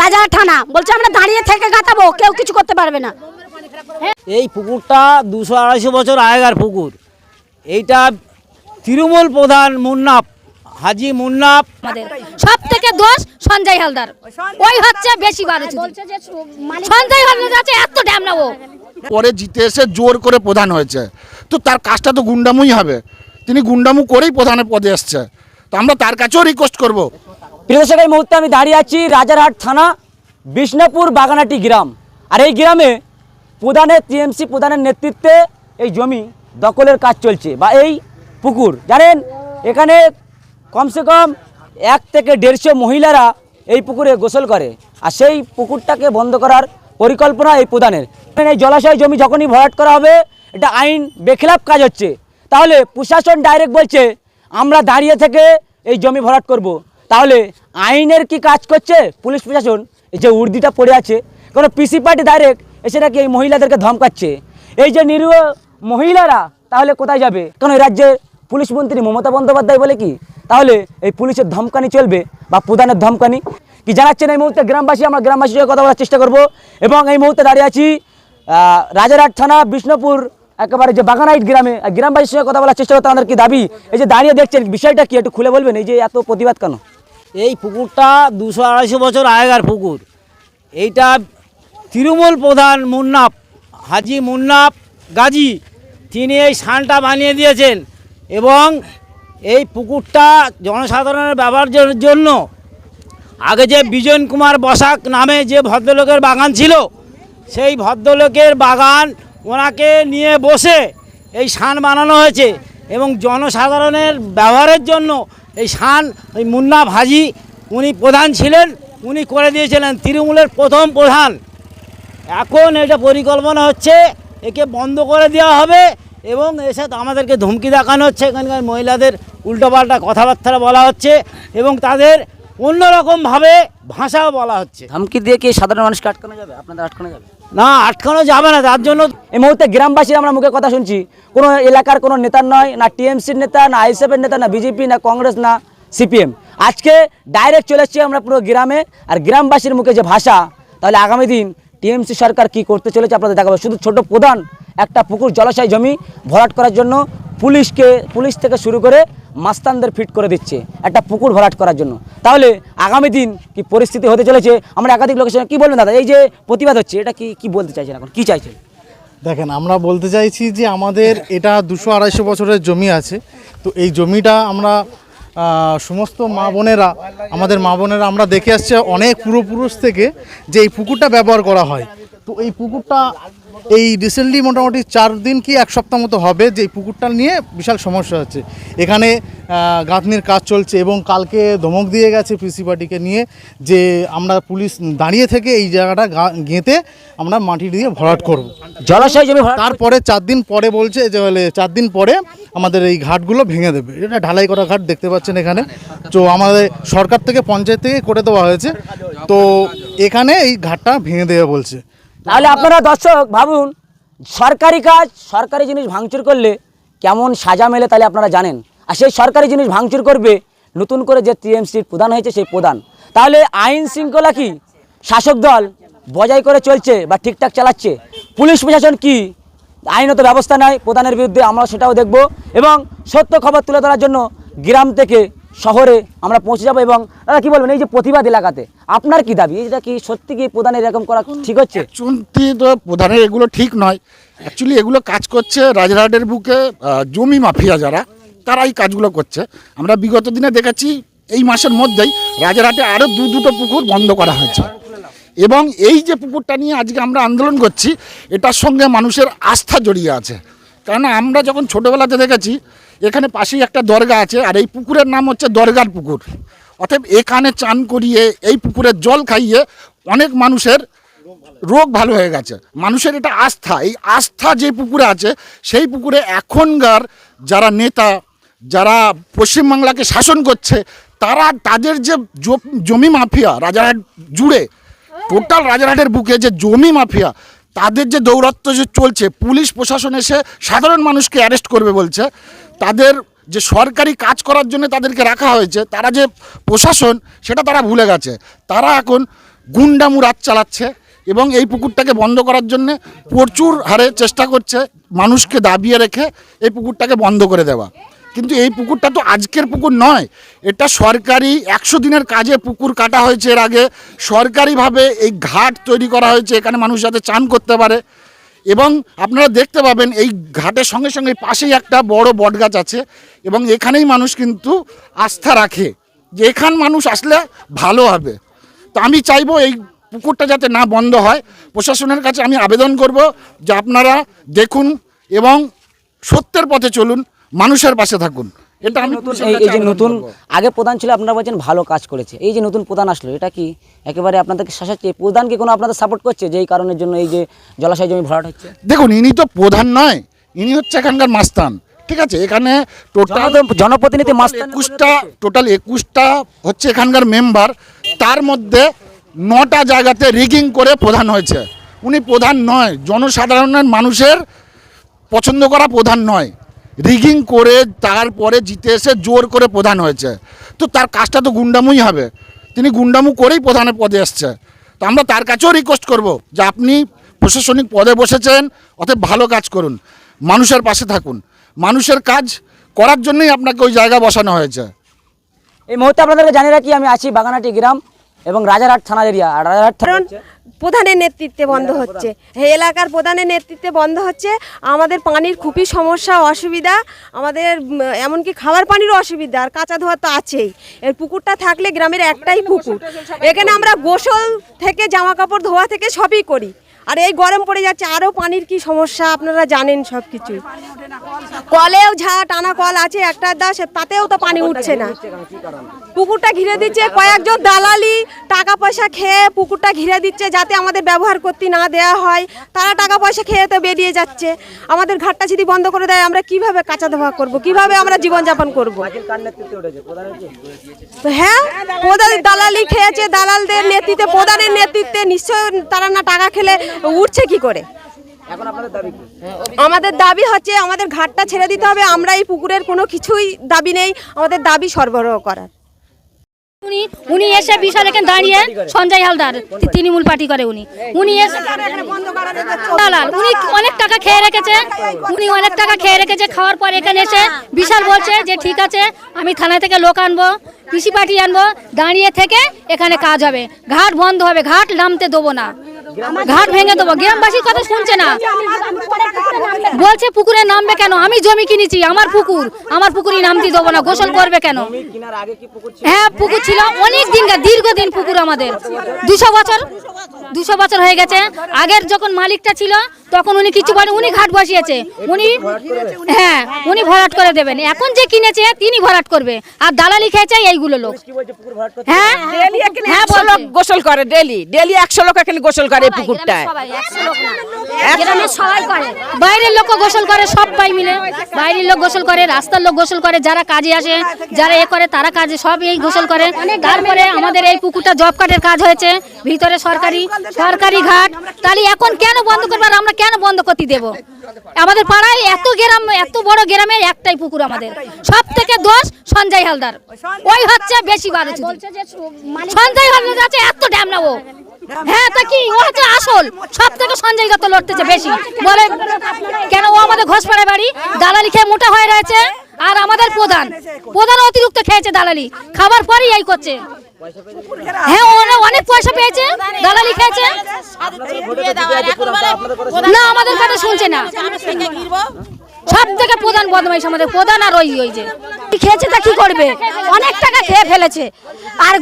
রাজার থানা। বলছে আমরা দাঁড়িয়ে থেকে গাতাবো কেউ কিছু করতে পারবে না। এই পুকুরটা দুশো আড়াইশো বছর আগেকার পুকুর। এইটা তৃণমূল প্রধান মুন্নাফ হাজি মুন্নাফ। আমাদের। সব থেকে দোষ সঞ্জয় হালদার। ওই হচ্ছে বেশি সঞ্জয় হালদার আছে এত ড্যাম না ও পরে জিতে এসে জোর করে প্রধান হয়েছে। তো তার কাজটা তো গুন্ডামুই হবে। তিনি গুন্ডামু করেই প্রধানের পদে এসছে। তো আমরা তার কাছেও রিকোয়েস্ট করব। প্রিয় দর্শক এই মুহূর্তে আমি দাঁড়িয়ে আছি রাজারহাট থানা, বিষ্ণুপুর বাগানাটি গ্রাম। আর এই গ্রামে প্রধানের, টিএমসি প্রধানের নেতৃত্বে এই জমি দখলের কাজ চলছে, বা এই পুকুর। জানেন, এখানে কমসে কম এক থেকে দেড়শো মহিলারা এই পুকুরে গোসল করে, আর সেই পুকুরটাকে বন্ধ করার পরিকল্পনা এই প্রধানের। এই জলাশয় জমি যখনই ভরাট করা হবে, এটা আইন বেখিলাপ কাজ হচ্ছে। তাহলে প্রশাসন ডাইরেক্ট বলছে, আমরা দাঁড়িয়ে থেকে এই জমি ভরাট করব। তাহলে আইনের কি কাজ করছে পুলিশ প্রশাসন? এই যে উর্দিটা পড়ে আছে। কোনো পিসি পার্টি ডাইরেক্ট এসে নাকি এই মহিলাদেরকে ধমকাচ্ছে। এই যে নিরীহ মহিলারা তাহলে কোথায় যাবে? কারণ এই রাজ্যে পুলিশ মন্ত্রী মমতা বন্দ্যোপাধ্যায় বলে কি? তাহলে এই পুলিশের ধমকানি চলবে বা প্রধানের ধমকানি? কি জানাচ্ছেন এই মুহূর্তে গ্রামবাসী? আমরা গ্রামবাসীর সঙ্গে কথা বলার চেষ্টা করব। এবং এই মুহূর্তে দাঁড়িয়ে আছি রাজারহাট থানা, বিষ্ণুপুর, একেবারে যে বাগানাইট গ্রামে। গ্রামবাসীর সঙ্গে কথা বলার চেষ্টা করতে আমাদের কি দাবি? এই যে দাঁড়িয়ে দেখছেন, বিষয়টা কি একটু খুলে বলবেন? এই যে এত প্রতিবাদ কেন? এই পুকুরটা দুশো আড়াইশো বছর আগেকার পুকুর। এইটা তৃণমূল প্রধান মুন্নাফ, হাজি মুন্নাফ গাজী, তিনি এই সানটা বানিয়ে দিয়েছেন এবং এই পুকুরটা জনসাধারণের ব্যবহারের জন্য আগে যে বিজন কুমার বসাক নামে যে ভদ্রলোকের বাগান ছিল, সেই ভদ্রলোকের বাগান ওনাকে নিয়ে বসে এই সান বানানো হয়েছে এবং জনসাধারণের ব্যবহারের জন্য এই শান ওই মুন্না ভাজি, উনি প্রধান ছিলেন, উনি করে দিয়েছিলেন তৃণমূলের প্রথম প্রধান। এখন এটা পরিকল্পনা হচ্ছে, একে বন্ধ করে দেওয়া হবে এবং এসে আমাদেরকে ধমকি দেখানো হচ্ছে। এখানকার মহিলাদের উল্টোপাল্টা কথাবার্তা বলা হচ্ছে এবং তাদের অন্যরকমভাবে ভাষাও বলা হচ্ছে। ধমকি দিয়ে কি সাধারণ মানুষকে আটকানো যাবে? আপনাদের আটকানো যাবে? না, আটকানো যাবে না, তার জন্য এই মুহূর্তে গ্রামবাসীর আমরা মুখে কথা শুনছি। কোনো এলাকার কোনো নেতার নয়, না টিএমসির নেতা, না আইএসএফের নেতা, না বিজেপি, না কংগ্রেস, না সিপিএম। আজকে ডাইরেক্ট চলে এসছি আমরা পুরো গ্রামে, আর গ্রামবাসীর মুখে যে ভাষা, তাহলে আগামী দিন টিএমসি সরকার কি করতে চলেছে আপনাদের দেখাবো। শুধু ছোট প্রধান, একটা পুকুর, জলাশয়, জমি ভরাট করার জন্য পুলিশকে, পুলিশ থেকে শুরু করে মাস্তানদের ফিট করে দিচ্ছে একটা পুকুর ভরাট করার জন্য। তাহলে আগামী দিন কি পরিস্থিতি হতে চলেছে? আমরা একাধিক লোকের সঙ্গে কী বলবেন দাদা? এই যে প্রতিবাদ হচ্ছে, এটা কি কি বলতে চাইছেন এখন? কি চাইছেন? দেখেন, আমরা বলতে চাইছি যে আমাদের এটা দুশো আড়াইশো বছরের জমি আছে। তো এই জমিটা আমরা সমস্ত মা বোনেরা, আমাদের মা বোনেরা আমরা দেখে আসছি অনেক পূর্বপুরুষ থেকে যে এই পুকুরটা ব্যবহার করা হয়। তো এই পুকুরটা এই রিসেন্টলি মোটামুটি চার দিন কি এক সপ্তাহ মতো হবে যে এই পুকুরটা নিয়ে বিশাল সমস্যা হচ্ছে। এখানে গাঁথনির কাজ চলছে এবং কালকে ধমক দিয়ে গেছে পিসি পার্টিকে নিয়ে যে আমরা পুলিশ দাঁড়িয়ে থেকে এই জায়গাটা গা- গেঁথে আমরা মাটি দিয়ে ভরাট করব। জলাশয় জমি তারপরে চার দিন পরে বলছে যে চার দিন পরে আমাদের এই ঘাটগুলো ভেঙে দেবে। এটা ঢালাই করা ঘাট দেখতে পাচ্ছেন এখানে। তো আমাদের সরকার থেকে পঞ্চায়েত থেকে করে দেওয়া হয়েছে। তো এখানে এই ঘাটটা ভেঙে দেবে বলছে। তাহলে আপনারা দর্শক ভাবুন, সরকারি কাজ, সরকারি জিনিস ভাঙচুর করলে কেমন সাজা মেলে তাহলে আপনারা জানেন। আর সেই সরকারি জিনিস ভাঙচুর করবে, নতুন করে যে টিএমসির প্রধান হয়েছে সেই প্রধান। তাহলে আইন শৃঙ্খলা কি? শাসক দল বজায় করে চলছে বা ঠিকঠাক চালাচ্ছে? পুলিশ প্রশাসন কি? আইনত ব্যবস্থা নেয়, প্রধানের বিরুদ্ধে আমরা সেটাও দেখব এবং সত্য খবর তুলে ধরার জন্য গ্রাম থেকে শহরে আমরা পৌঁছে যাব এবং দাদা কি বলবেন এই যে প্রতিবাদ এলাকাতে আপনার কি দাবি? এটা কি সত্যি কি প্রধানের এরকম করা ঠিক হচ্ছে? চুনতি তো প্রধানের এগুলো ঠিক নয়। অ্যাকচুয়ালি এগুলো কাজ করছে রাজরাটের বুকে জমি মাফিয়া যারা তারা এই কাজগুলো করছে। আমরা বিগত দিনে দেখেছি এই মাসের মধ্যেই রাজারহাটে আরও দু দুটো পুকুর বন্ধ করা হয়েছে। এবং এই যে পুকুরটা নিয়ে আজকে আমরা আন্দোলন করছি এটার সঙ্গে মানুষের আস্থা জড়িয়ে আছে। কারণ আমরা যখন ছোটোবেলাতে দেখেছি এখানে পাশেই একটা দরগা আছে, আর এই পুকুরের নাম হচ্ছে দরগার পুকুর। অতএব এখানে চান করিয়ে, এই পুকুরের জল খাইয়ে অনেক মানুষের রোগ ভালো হয়ে গেছে। মানুষের এটা আস্থা, এই আস্থা যে পুকুরে আছে, সেই পুকুরে এখনকার যারা নেতা, যারা পশ্চিমবাংলাকে শাসন করছে, তারা তাদের যে জমি মাফিয়া, রাজারহাট জুড়ে, টোটাল রাজারহাটের বুকে যে জমি মাফিয়া তাদের যে দৌরাত্ম্য যে চলছে, পুলিশ প্রশাসন এসে সাধারণ মানুষকে অ্যারেস্ট করবে বলছে। তাদের যে সরকারি কাজ করার জন্য তাদেরকে রাখা হয়েছে, তারা যে প্রশাসন, সেটা তারা ভুলে গেছে। তারা এখন গুন্ডামু রাত চালাচ্ছে এবং এই পুকুরটাকে বন্ধ করার জন্য প্রচুর হারে চেষ্টা করছে মানুষকে দাবিয়ে রেখে এই পুকুরটাকে বন্ধ করে দেওয়া। কিন্তু এই পুকুরটা তো আজকের পুকুর নয়। এটা সরকারি একশো দিনের কাজে পুকুর কাটা হয়েছে এর আগে। সরকারিভাবে এই ঘাট তৈরি করা হয়েছে, এখানে মানুষ যাতে চান করতে পারে। এবং আপনারা দেখতে পাবেন, এই ঘাটের সঙ্গে সঙ্গে পাশেই একটা বড় বটগাছ আছে এবং এখানেই মানুষ কিন্তু আস্থা রাখে যে এখান মানুষ আসলে ভালো হবে। তো আমি চাইব এই পুকুরটা যাতে না বন্ধ হয়। প্রশাসনের কাছে আমি আবেদন করব যে আপনারা দেখুন এবং সত্যের পথে চলুন। মানুষের পাশে থাকুন। এটা আমি এই যে নতুন আগে প্রধান ছিল আপনারা বলছেন ভালো কাজ করেছে। এই যে নতুন প্রধান আসলো এটা কি একেবারে আপনাদেরকে শাসাচ্ছে? প্রধান কি কোনো আপনাদের সাপোর্ট করছে যে এই কারণের জন্য এই যে জলাশয় জমি ভরাট হচ্ছে? দেখুন ইনি তো প্রধান নয় ইনি হচ্ছে এখানকার মাস্তান ঠিক আছে? এখানে টোটাল জনপ্রতিনিধি মাস্তান একুশটা টোটাল একুশটা হচ্ছে এখানকার মেম্বার তার মধ্যে নটা জায়গাতে রিগিং করে প্রধান হয়েছে। উনি প্রধান নয় জনসাধারণের মানুষের পছন্দ করা প্রধান নয়। রিগিং করে তারপরে জিতে এসে জোর করে প্রধান হয়েছে। তো তার কাজটা তো গুন্ডামুই হবে। তিনি গুন্ডামু করেই প্রধানের পদে এসছে। তো আমরা তার কাছেও রিকোয়েস্ট করব যে আপনি প্রশাসনিক পদে বসেছেন, অতএব ভালো কাজ করুন। মানুষের পাশে থাকুন। মানুষের কাজ করার জন্যই আপনাকে ওই জায়গা বসানো হয়েছে। এই মুহূর্তে আপনাদেরকে জানিয়ে রাখি, আমি আছি বাগানাটি গ্রাম। এবং রাজারহাট থানা এরিয়া আর রাজারহাট কারণ প্রধানের নেতৃত্বে বন্ধ হচ্ছে। এই এলাকার প্রধানের নেতৃত্বে বন্ধ হচ্ছে। আমাদের পানির খুবই সমস্যা অসুবিধা। আমাদের এমনকি খাবার পানিরও অসুবিধা আর কাঁচা ধোয়া তো আছেই। এর পুকুরটা থাকলে গ্রামের একটাই পুকুর। এখানে আমরা গোসল থেকে জামা কাপড় ধোয়া থেকে সবই করি। আর এই গরম পড়ে যাচ্ছে আরও পানির কি সমস্যা আপনারা জানেন সব কিছু কলেও ঝা টানা কল আছে একটা দা সে তাতেও তো পানি উঠছে না। পুকুরটা ঘিরে দিচ্ছে কয়েকজন দালালি টাকা পয়সা খেয়ে পুকুরটা ঘিরে দিচ্ছে যাতে আমাদের ব্যবহার করতে না দেওয়া হয়। তারা টাকা পয়সা খেয়ে তো বেরিয়ে যাচ্ছে। আমাদের ঘাটটা যদি বন্ধ করে দেয় আমরা কীভাবে কাঁচা ধোয়া করব? কীভাবে আমরা জীবনযাপন করব? হ্যাঁ প্রধানের দালালি খেয়েছে দালালদের নেতৃত্বে প্রধানের নেতৃত্বে নিশ্চয় তারা না টাকা খেলে উঠছে কি করে? আমাদের দাবি হচ্ছে আমাদের ঘাটটা ছেড়ে দিতে হবে আমরা এই পুকুরের কোনো কিছুই দাবি নেই আমাদের দাবি সরবরাহ করার। উনি উনি এসে বিশাল এখানে দাঁড়িয়ে সঞ্জয় হালদার তৃণমূল পার্টি করে উনি। উনি এসে উনি অনেক টাকা খেয়ে রেখেছে। উনি অনেক টাকা খেয়ে রেখেছে খাওয়ার পর এখানে এসে বিশাল বলছে যে ঠিক আছে আমি থানা থেকে লোক আনব পিসি পার্টি আনব দাঁড়িয়ে থেকে এখানে কাজ হবে। ঘাট বন্ধ হবে ঘাট নামতে দেবো না। ঘাট ভেঙে দেবো। গ্রামবাসীর কথা শুনছে না। বলছে পুকুরে নামবে কেন? আমি জমি কিনেছি আমার পুকুর। আমার পুকুরে নামতে দেবো না। গোসল করবে কেন? হ্যাঁ পুকুর ছিল। অনেক দিন দীর্ঘদিন পুকুর আমাদের। দুশো বছর। দুশো বছর হয়ে গেছে। আগের যখন মালিকটা ছিল তখন উনি কিছু বলেন উনি ঘাট বসিয়েছে। উনি হ্যাঁ উনি ভরাট করে দেবেন। এখন যে কিনেছে তিনি ভরাট করবে। আর দালালি খেয়েছে এইগুলো লোক। হ্যাঁ? হ্যাঁ গোসল করে ডেলি। ডেলি একশো লোক এখানে গোসল করে। এই পুকুরটায়। করে। বাইরের লোক গোসল করে সবাই মিলে। বাইরের লোক গোসল করে রাস্তার লোক গোসল করে যারা কাজে আসে যারা এ করে তারা কাজে সব এই গোসল করে। তারপরে আমাদের এই পুকুরটা জব কার্ডের কাজ হয়েছে। ভিতরে সরকারি সরকারি ঘাট। তাহলে এখন কেন বন্ধ করব আমরা কেন বন্ধ করতে দেব? আমাদের পাড়ায় এত গ্রাম এত বড় গ্রামের একটাই পুকুর আমাদের। সব থেকে দোষ সঞ্জয় হালদার। ওই হচ্ছে বেশি বারো সঞ্জয় হালদার আছে এত ড্যাম না ও। হ্যাঁ তা কি? ও হচ্ছে আসল। সব থেকে সঞ্জয় দত্ত লড়তেছে বেশি। বলে কেন ও আমাদের ঘোষপাড়া বাড়ি? দালালি খেয়ে মোটা হয়ে রয়েছে আর আমাদের প্রধান। প্রধান অতিরিক্ত খেয়েছে দালালি। খাবার পরই এই করছে। হ্যাঁ ওরা অনেক পয়সা পেয়েছে দালালি খেয়েছে। না আমাদের কথা শুনছে না। সব থেকে প্রধান বদমাইশ আমাদের, প্রধান আর ওই ওই যে। খেয়েছে তা কি করবে? অনেক টাকা খেয়ে ফেলেছে। আর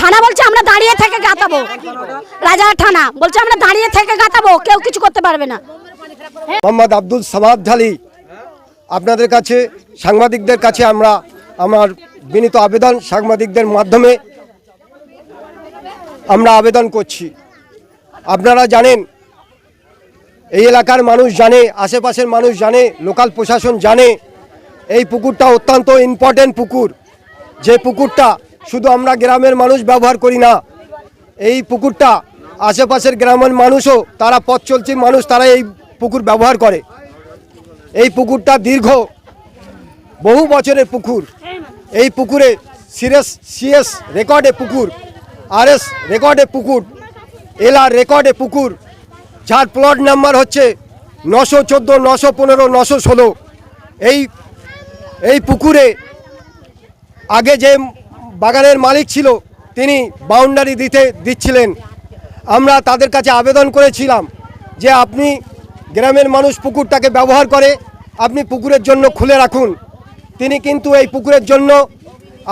থানা বলছে আমরা দাঁড়িয়ে থেকে গাতাবো। রাজার থানা বলছে আমরা দাঁড়িয়ে থেকে গাতাবো, কেউ কিছু করতে পারবে না। মোহাম্মদ আব্দুল সামাদ ঝালি, আপনাদের কাছে, সাংবাদিকদের কাছে আমরা, আমার বিনীত আবেদন সাংবাদিকদের মাধ্যমে আমরা আবেদন করছি। আপনারা জানেন এই এলাকার মানুষ জানে, আশেপাশের মানুষ জানে, লোকাল প্রশাসন জানে। এই পুকুরটা অত্যন্ত ইম্পর্টেন্ট পুকুর। যে পুকুরটা শুধু আমরা গ্রামের মানুষ ব্যবহার করি না, এই পুকুরটা আশেপাশের গ্রামের মানুষও, তারা পথ চলছে মানুষ, তারা এই পুকুর ব্যবহার করে। এই পুকুরটা দীর্ঘ বহু বছরের পুকুর। এই পুকুরে সিরিয়াস সিএস রেকর্ডে পুকুর, আরএস রেকর্ডে পুকুর, এলআর রেকর্ডে পুকুর যার প্লট নাম্বার হচ্ছে নশো চোদ্দ, নশো পনেরো, নশো ষোলো। এই এই পুকুরে আগে যে বাগানের মালিক ছিল, তিনি বাউন্ডারি দিতে, দিচ্ছিলেন। আমরা তাদের কাছে আবেদন করেছিলাম যে আপনি গ্রামের মানুষ পুকুরটাকে ব্যবহার করে আপনি পুকুরের জন্য খুলে রাখুন। তিনি কিন্তু এই পুকুরের জন্য,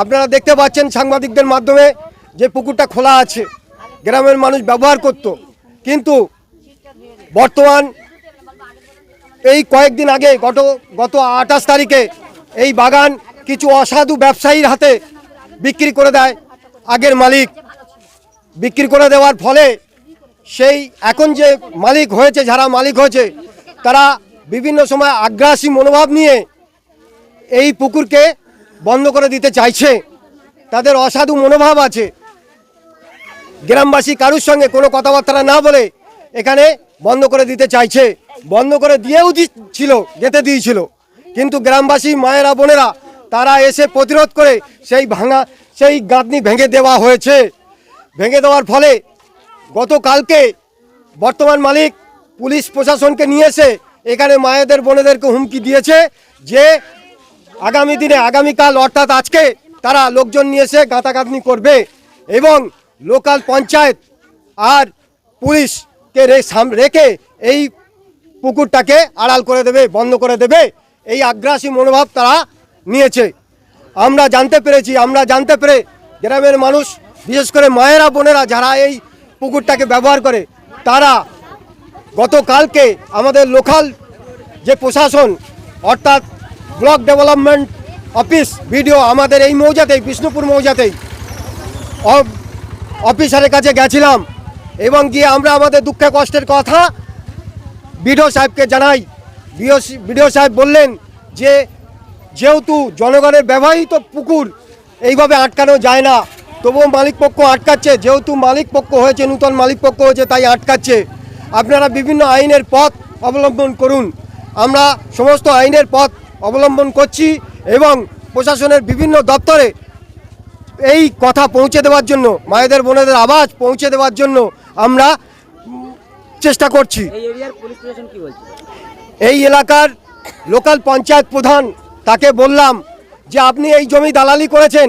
আপনারা দেখতে পাচ্ছেন সাংবাদিকদের মাধ্যমে যে পুকুরটা খোলা আছে, গ্রামের মানুষ ব্যবহার করত। কিন্তু বর্তমান এই কয়েকদিন আগে গত গত আঠাশ তারিখে এই বাগান কিছু অসাধু ব্যবসায়ীর হাতে বিক্রি করে দেয় আগের মালিক। বিক্রি করে দেওয়ার ফলে সেই এখন যে মালিক হয়েছে, যারা মালিক হয়েছে, তারা বিভিন্ন সময় আগ্রাসী মনোভাব নিয়ে এই পুকুরকে বন্ধ করে দিতে চাইছে। তাদের অসাধু মনোভাব আছে। গ্রামবাসী কারুর সঙ্গে কোনো কথাবার্তা না বলে এখানে বন্ধ করে দিতে চাইছে। বন্ধ করে দিয়েও দিচ্ছিল, যেতে দিয়েছিল। কিন্তু গ্রামবাসী, মায়েরা, বোনেরা, তারা এসে প্রতিরোধ করে সেই ভাঙা, সেই গাঁথনি ভেঙে দেওয়া হয়েছে। ভেঙে দেওয়ার ফলে গতকালকে বর্তমান মালিক পুলিশ প্রশাসনকে নিয়ে এসে এখানে মায়েদের, বোনেদেরকে হুমকি দিয়েছে যে আগামী দিনে, আগামীকাল অর্থাৎ আজকে তারা লোকজন নিয়ে এসে গাঁতাগাঁতনি করবে এবং লোকাল পঞ্চায়েত আর পুলিশকে সাম- রেখে এই পুকুরটাকে আড়াল করে দেবে, বন্ধ করে দেবে, এই আগ্রাসী মনোভাব তারা নিয়েছে। আমরা জানতে পেরেছি, আমরা জানতে পেরে গ্রামের মানুষ, বিশেষ করে মায়েরা, বোনেরা যারা এই পুকুরটাকে ব্যবহার করে, তারা গতকালকে আমাদের লোকাল যে প্রশাসন, অর্থাৎ ব্লক ডেভেলপমেন্ট অফিস, ভিডিও আমাদের এই মৌজাতেই, বিষ্ণুপুর মৌজাতেই অফিসারের কাছে গেছিলাম। এবং গিয়ে আমরা আমাদের দুঃখে কষ্টের কথা বিডিও সাহেবকে জানাই। বিডিও সাহেব বললেন যে, যেহেতু জনগণের ব্যবহৃত পুকুর এইভাবে আটকানো যায় না, তবুও মালিক পক্ষ আটকাচ্ছে। যেহেতু মালিক পক্ষ হয়েছে, নূতন মালিক পক্ষ হয়েছে, তাই আটকাচ্ছে। আপনারা বিভিন্ন আইনের পথ অবলম্বন করুন। আমরা সমস্ত আইনের পথ অবলম্বন করছি এবং প্রশাসনের বিভিন্ন দপ্তরে এই কথা পৌঁছে দেওয়ার জন্য, মায়েদের বোনেদের আওয়াজ পৌঁছে দেওয়ার জন্য আমরা চেষ্টা করছি। এই এলাকার লোকাল পঞ্চায়েত প্রধান তাকে বললাম যে আপনি এই জমি দালালি করেছেন।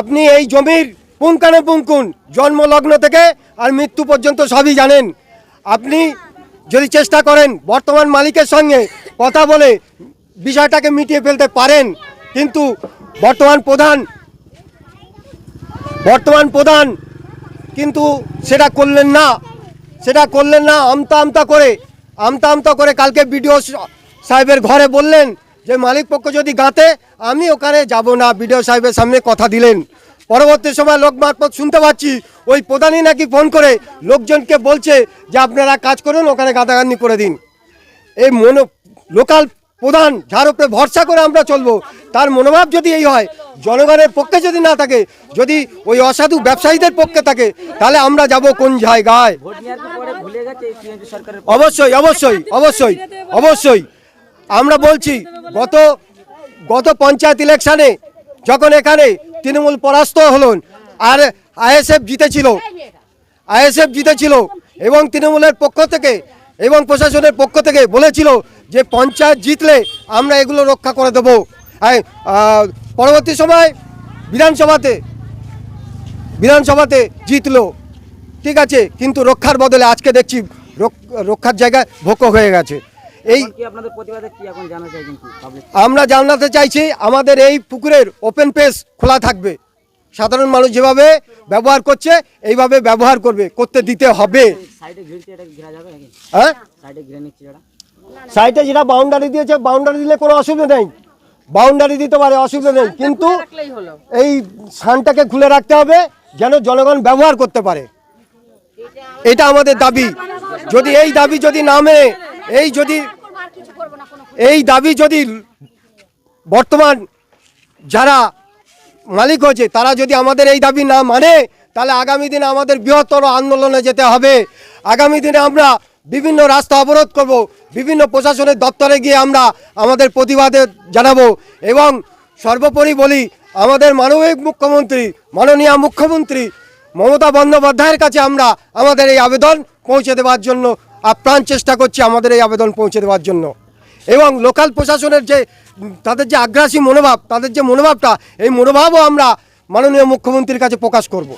আপনি এই জমির পুঙ্কানে পুঙ্কুন জন্মলগ্ন থেকে আর মৃত্যু পর্যন্ত সবই জানেন। আপনি যদি চেষ্টা করেন বর্তমান মালিকের সঙ্গে কথা বলে বিষয়টাকে মিটিয়ে ফেলতে পারেন। কিন্তু বর্তমান প্রধান বর্তমান প্রধান কিন্তু সেটা করলেন না। সেটা করলেন না, আমতা আমতা করে, আমতা আমতা করে কালকে বিডিও সাহেবের ঘরে বললেন যে, মালিক পক্ষ যদি গাঁতে আমি ওখানে যাব না, বিডিও সাহেবের সামনে কথা দিলেন। পরবর্তী সময় লোক মারফত শুনতে পাচ্ছি, ওই প্রধানই নাকি ফোন করে লোকজনকে বলছে যে, আপনারা কাজ করুন, ওখানে গাঁদাগান্দি করে দিন। এই মনো, লোকাল প্রধান, যার উপরে ভরসা করে আমরা চলবো তার মনোভাব যদি এই হয়, জনগণের পক্ষে যদি না থাকে, যদি ওই অসাধু ব্যবসায়ীদের পক্ষে থাকে, তাহলে আমরা যাব কোন জায়গায়? অবশ্যই অবশ্যই অবশ্যই অবশ্যই। আমরা বলছি, গত গত পঞ্চায়েত ইলেকশনে যখন এখানে তৃণমূল পরাস্ত হলেন, আর আইএসএফ জিতেছিল আইএসএফ জিতেছিল, এবং তৃণমূলের পক্ষ থেকে এবং প্রশাসনের পক্ষ থেকে বলেছিল যে পঞ্চায়েত জিতলে আমরা এগুলো রক্ষা করে দেবো। পরবর্তী সময় বিধানসভাতে বিধানসভাতে জিতলো। ঠিক আছে কিন্তু রক্ষার বদলে আজকে দেখছি রক- রক্ষার জায়গায় ভোক হয়ে গেছে। এই আমরা জানাতে চাইছি আমাদের এই পুকুরের ওপেন পেস খোলা থাকবে। সাধারণ মানুষ যেভাবে ব্যবহার করছে এইভাবে ব্যবহার করবে করতে দিতে হবে। সাইডে হ্যাঁ? সাইডে যেটা বাউন্ডারি দিয়েছে বাউন্ডারি দিলে কোনো অসুবিধা নেই। বাউন্ডারি দিতে পারে অসুবিধা নেই। কিন্তু এই সানটাকে খুলে রাখতে হবে যেন জনগণ ব্যবহার করতে পারে। এটা আমাদের দাবি। যদি এই দাবি যদি না মেনে এই যদি এই দাবি যদি বর্তমান যারা মালিক হয়েছে তারা যদি আমাদের এই দাবি না মানে তাহলে আগামী দিনে আমাদের বৃহত্তর আন্দোলনে যেতে হবে। আগামী দিনে আমরা বিভিন্ন রাস্তা অবরোধ করব, বিভিন্ন প্রশাসনের দপ্তরে গিয়ে আমরা আমাদের প্রতিবাদে জানাব এবং সর্বোপরি বলি আমাদের মানবিক মুখ্যমন্ত্রী, মাননীয় মুখ্যমন্ত্রী মমতা বন্দ্যোপাধ্যায়ের কাছে আমরা আমাদের এই আবেদন পৌঁছে দেওয়ার জন্য আপ্রাণ চেষ্টা করছি আমাদের এই আবেদন পৌঁছে দেওয়ার জন্য। এবং লোকাল প্রশাসনের যে, তাদের যে আগ্রাসী মনোভাব, তাদের যে মনোভাবটা, এই মনোভাবও আমরা মাননীয় মুখ্যমন্ত্রীর কাছে প্রকাশ করব।